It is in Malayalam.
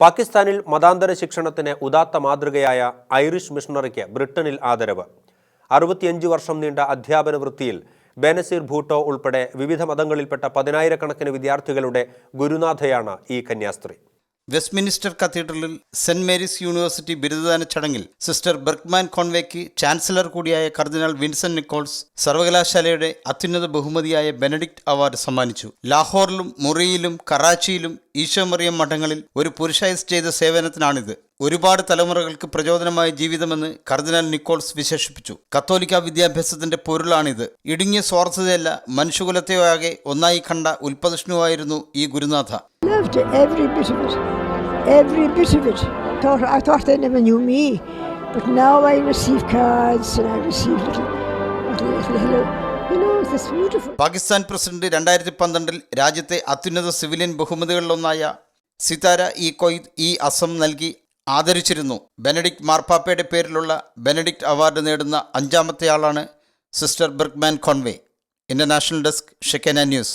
പാകിസ്ഥാനിൽ മതാന്തര ശിക്ഷണത്തിന് ഉദാത്ത മാതൃകയായ ഐറിഷ് മിഷണറിക്ക് ബ്രിട്ടനിൽ ആദരവ്. അറുപത്തിയഞ്ച് വർഷം നീണ്ട അധ്യാപന വൃത്തിയിൽ ബെനസീർ ഭൂട്ടോ ഉൾപ്പെടെ വിവിധ മതങ്ങളിൽപ്പെട്ട പതിനായിരക്കണക്കിന് വിദ്യാർത്ഥികളുടെ ഗുരുനാഥയാണ് ഈ കന്യാസ്ത്രീ. വെസ്റ്റ്മിനിസ്റ്റർ കത്തീഡ്രലിൽ സെന്റ് മേരീസ് യൂണിവേഴ്സിറ്റി ബിരുദദാന ചടങ്ങിൽ സിസ്റ്റർ ബെർഗ്മാൻ കോൺവേക്ക് ചാൻസലർ കൂടിയായ കർദിനാൾ വിൻസെന്റ് നിക്കോൾസ് സർവകലാശാലയുടെ അത്യുന്നത ബഹുമതിയായ ബെനഡിക്ട് അവാർഡ് സമ്മാനിച്ചു. ലാഹോറിലും മുറിയിലും കറാച്ചിയിലും ഈശോമറിയം മഠങ്ങളിൽ ഒരു പുരുഷായസ് ചെയ്ത സേവനത്തിനാണിത്. ഒരുപാട് തലമുറകൾക്ക് പ്രചോദനമായ ജീവിതമെന്ന് കർദിനാൾ നിക്കോൾസ് വിശേഷിപ്പിച്ചു. കത്തോലിക്ക വിദ്യാഭ്യാസത്തിന്റെ പൊരുളാണിത്. ഇടുങ്ങിയ സ്വാർത്ഥതയല്ല മനുഷ്യകുലത്തെയാകെ ഒന്നായി കണ്ട ഉൽപ്പതിഷ്ണുവായിരുന്നു ഈ ഗുരുനാഥ. Loved every bit of it. Every bit of it. Thought, I thought they never knew me. But now I receive cards and I receive little, little, little hello. Pakistan president രണ്ടായിരത്തി പന്ത്രണ്ടിൽ രാജ്യത്തെ അത്യുന്നത സിവിലിയൻ ബഹുമതികളിലൊന്നായ സിതാര ഇ കൊയ്ദ് ഇ അസം നൽകി ആദരിച്ചിരുന്നു ബെനഡിക്ട് മാർപ്പാപ്പയുടെ പേരിലുള്ള ബെനഡിക്ട് അവാർഡ് നേടുന്ന അഞ്ചാമത്തെ ആളാണ് sister Bergman Conway international desk Shekinah news